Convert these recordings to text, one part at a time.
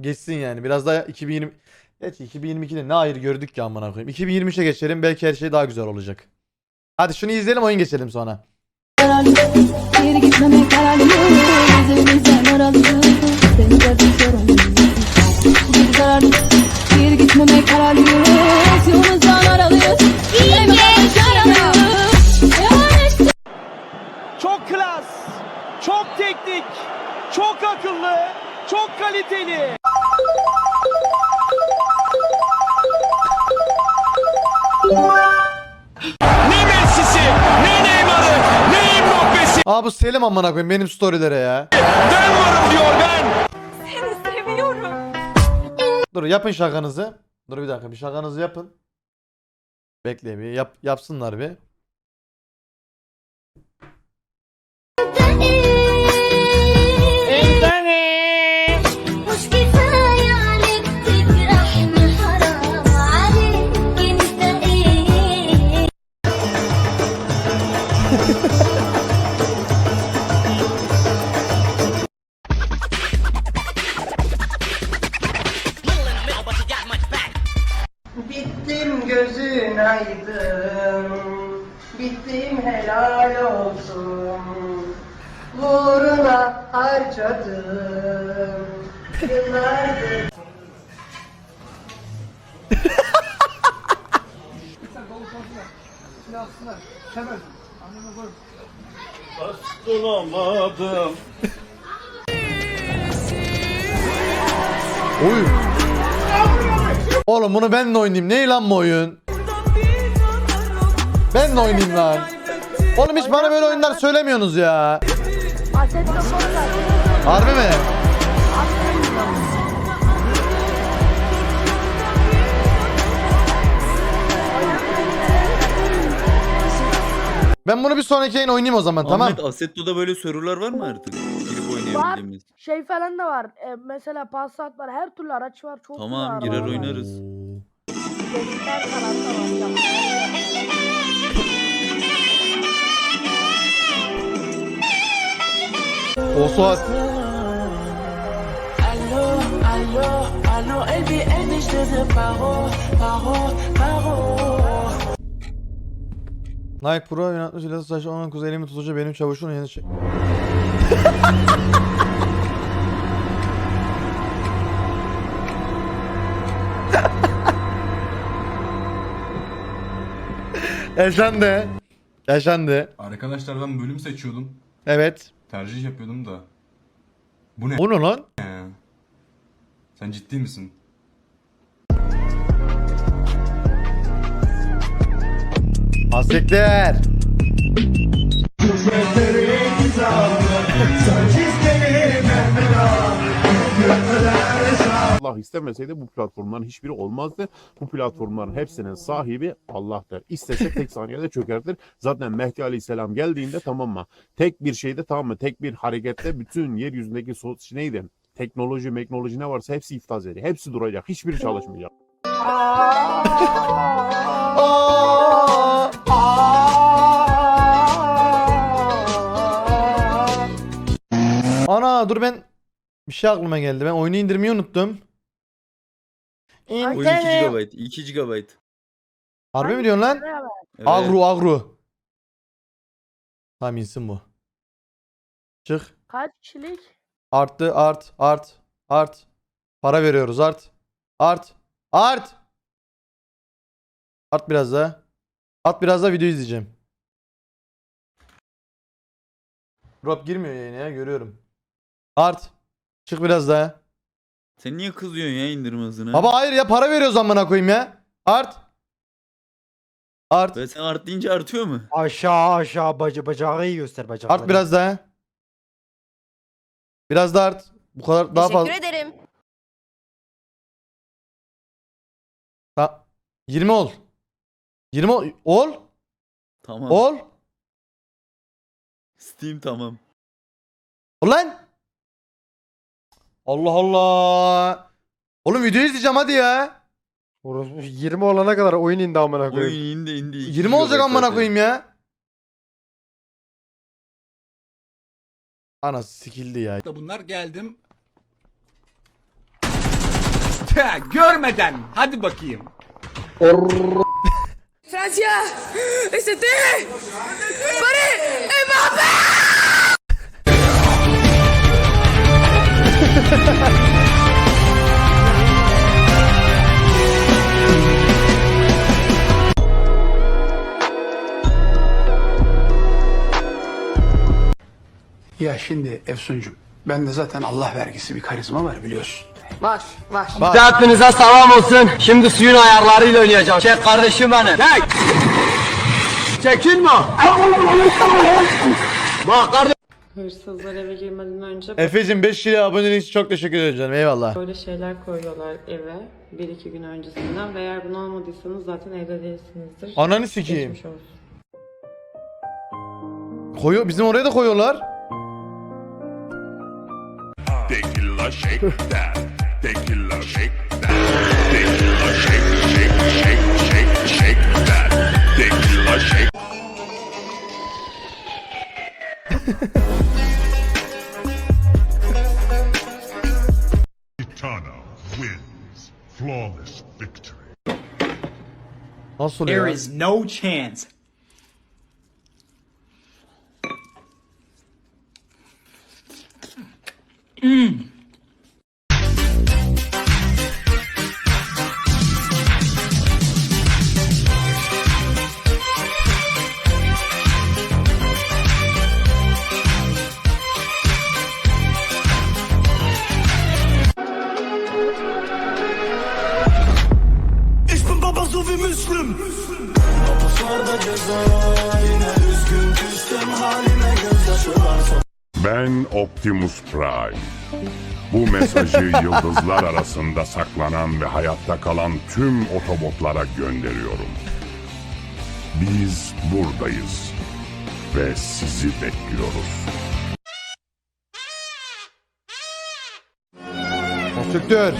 geçsin yani. Biraz daha 2020 Gerçi 2022'de ne hayır gördük ki amına koyayım. 2023'e geçelim belki her şey daha güzel olacak. Hadi şunu izleyelim oyun geçelim sonra. Geri gitmeme kararlıyım Gözlerimizden aralıyım Seni de tutuyorum Geri kararlıyım Geri gitmeme kararlıyım Yolumuzdan aralıyız İyi Çok klas, çok teknik, çok akıllı, çok kaliteli. Bu Selim amına koyayım benim storylere ya. Ben varım diyor ben. Dur yapın şakanızı. Dur bir dakika bir şakanızı yapın. Bekle bir yap, yapsınlar bir. Oy. Oğlum bunu ben de oynayayım. Ne lan bu oyun? Ben de oynayayım lan. Oğlum hiç bana böyle oyunlar söylemiyorsunuz ya. Harbi mi? Ben bunu bir sonraki yayın oynayayım o zaman tamam. Ahmet Assetto'da böyle serverlar var mı artık? Girip oynayabildiğimiz. Şey falan da var. E, mesela Passat var. Her türlü araç var. Çok Tamam, girer var. oynarız. Her tarafta var. O saat. Nike Pro yönetmiş ile saçı onun kuzenimi tutucu benim çavuşun yeni şey. Yaşandı. Yaşandı. Arkadaşlar ben bölüm seçiyordum. Evet. Tercih yapıyordum da. Bu ne Bu ne lan? Sen ciddi misin? Asikler. Allah istemeseydi bu platformların hiçbiri olmazdı. Bu platformların hepsinin sahibi Allah'tır. İstese tek saniyede çökertir. Zaten Mehdi Aleyhisselam geldiğinde tamam mı? Tek bir şeyde tamam mı? Tek bir harekette bütün yeryüzündeki neydi? Teknoloji, meknoloji ne varsa hepsi iftaz edecek. Hepsi duracak. Hiçbiri çalışmayacak. Ana dur ben bir şey aklıma geldi. Ben oyunu indirmeyi unuttum. Oyun 2 İnternet. GB. 2 GB. Harbi mi diyorsun lan? Evet. Agro agro. Tamam insin bu. Çık. Kaç kişilik? Arttı art art art. Para veriyoruz art. Art. Art. Art biraz daha. At biraz daha video izleyeceğim. Rob girmiyor yayına ya görüyorum. Art. Çık biraz daha. Sen niye kızıyorsun ya indirme hızına? Baba hayır ya para veriyoruz amına koyayım ya. Art. Art. Ve sen art deyince artıyor mu? Aşağı aşağı baca bacağı iyi göster bacakları. Art biraz daha. Biraz daha art. Bu kadar daha fazla. ederim. Ta- 20 ol. 20 ol. Ol. Tamam. Ol. Steam tamam. Ulan. Allah Allah. Oğlum video izleyeceğim hadi ya. Orospu 20 olana kadar oyun indi amına Oyun koyayım. indi indi. 20 olacak amına koyayım ya. Ana sikildi ya. Bunlar geldim. Görmeden hadi bakayım. Francia, ST, Paris, Mbappé. Ya şimdi Efsuncuğum bende zaten Allah vergisi bir karizma var biliyorsun. Var var. Hepinize selam olsun. Şimdi suyun ayarlarıyla oynayacağım. Çek kardeşim benim. Çek. Çekinme. Bak kardeşim. Hırsızlar eve girmeden önce Efe'cim 5 lira aboneliğin için çok teşekkür ederim canım. Eyvallah. böyle şeyler koyuyorlar eve bir iki gün öncesinden ve eğer bunu almadıysanız zaten evde değilsinizdir. Ananı sikeyim. Geçmiş olsun. Koyu bizim oraya da koyuyorlar. Tequila shake that. Tequila shake that. Tequila shake, shake, shake, shake, shake that. Tequila shake. Kitana wins. Flawless victory. Nasıl ya? no chance. Hmm. Ben Optimus Prime. Bu mesajı yıldızlar arasında saklanan ve hayatta kalan tüm otobotlara gönderiyorum. Biz buradayız ve sizi bekliyoruz. Konstrüktör.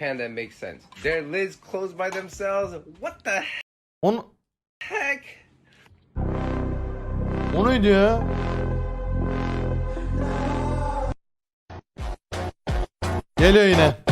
Things in Japan that make sense. Their lids close by themselves. What the On heck? o neydi ya? Geliyor yine.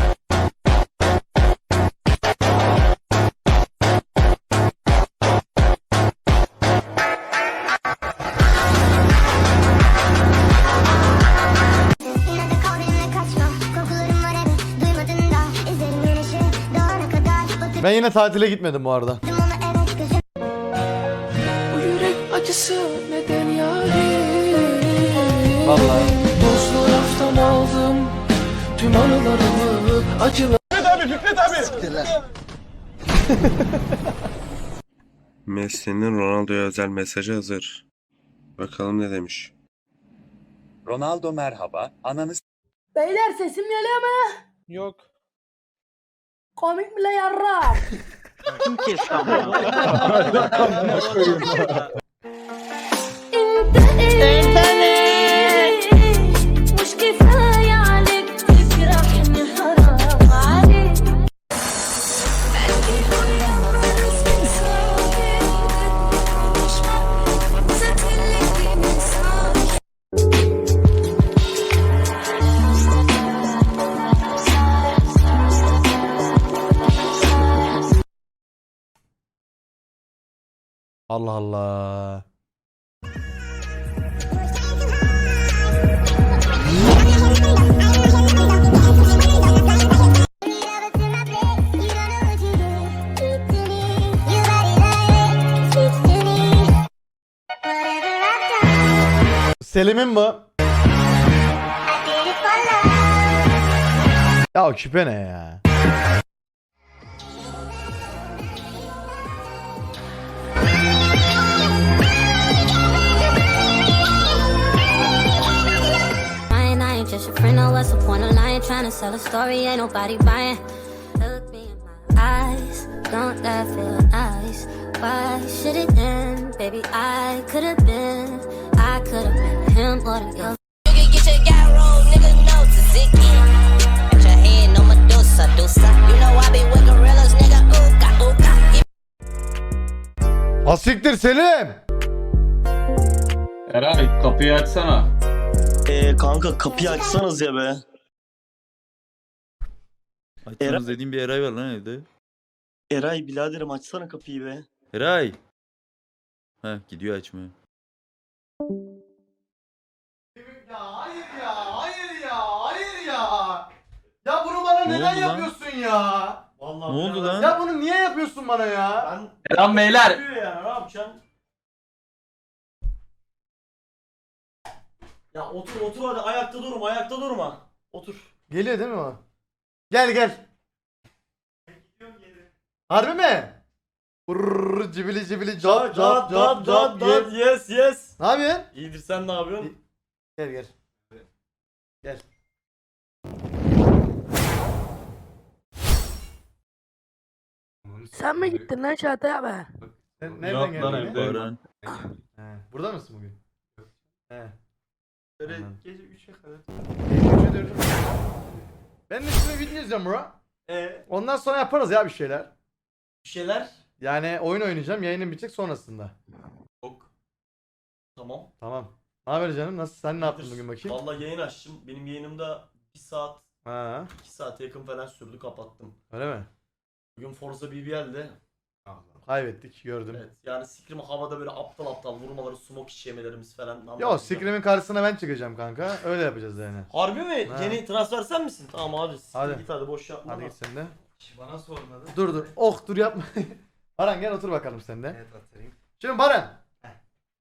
Yine tatile gitmedim bu arada. Bu yürek acısı neden yarim Vallahi. Buzlu raftan aldım Tüm anılarımı acılar Messi'nin Ronaldo'ya özel mesajı hazır. Bakalım ne demiş. Ronaldo merhaba. Ananı Beyler sesim geliyor mu? Yok. Komik mi la yarram? Kim? Allah Allah. Selim'in bu. Ya küpe ne ya? Trying to sell a story, ain't nobody buying. Look me in my eyes, don't that feel nice? Why should it end? Baby, I could've been, I could've been him or the other. You can get your guy roll, nigga, no tzatziki. Put your hand on Medusa, Dusa. You know I be with gorillas, nigga, ooka, ooka. Asiktir Selim. Eray kapıyı açsana. Eee kanka kapıyı açsanız ya be. Açsanız dediğim bir Eray var lan evde. Eray biraderim açsana kapıyı be. Eray. Ha gidiyor açmaya. Ya hayır ya, hayır ya, hayır ya. Ya bunu bana Ne neden oldu lan? yapıyorsun ya? Ne oldu lan? Ya bunu niye yapıyorsun bana ya? Selam beyler. Ya otur otur hadi ayakta durma ayakta durma. Otur. Geliyor değil mi o? Gel gel. Harbi mi? Urr, cibili cibili cap cap cap cap ye. yes yes. Ne yapıyorsun? İyidir sen ne yapıyorsun? Gel gel. Gel. Sen mi gittin lan Çağatay abi? Sen nereden geldin? ya? Baran. Bro. Ee, Ondan sonra yaparız ya bir şeyler. bir şeyler. Yani oyun oynayacağım. Yayının bitecek sonrasında. Yok. Tamam. Tamam. Ne haber canım? Nasıl? Sen ne yaptın bugün bakayım? Vallahi yayın açtım. Benim yayınımda 1 saat, Ha, 2 saate yakın falan sürdü kapattım. öyle mi? Bugün Forza BBL'de. Kaybettik gördüm. Evet. Yani Scream havada böyle aptal aptal vurmaları, smoke işlemelerimiz falan. Yo. Scream'in karşısına ben çıkacağım kanka. Öyle yapacağız yani. Harbi mi? Ha. Yeni transfer sen misin? Tamam hadi. Hadi. Hadi. Git hadi boş yapma. Hadi git sen de. Bana sormadı. Dur dur. Oh dur yapma. Baran gel otur bakalım sen de. Evet atayım. Şimdi Baran.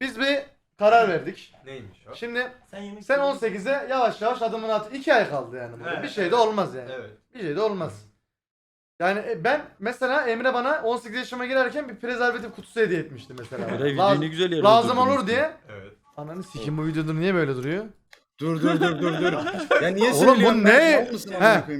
Biz bir karar verdik. Neymiş o? Şimdi Sen sen 18'e yavaş yavaş adımını at. 2 ay kaldı yani. burada. Evet, bir şey de evet. olmaz yani. Evet. Bir şey de olmaz. Yani e, ben mesela Emre bana 18 yaşıma girerken bir prezervatif kutusu hediye etmişti mesela. Eray videoyu güzel yerde lazım olur diye. Evet. Ananı sikim bu videodur niye böyle duruyor? Dur dur dur dur dur. ya niye Oğlum bu ne? He.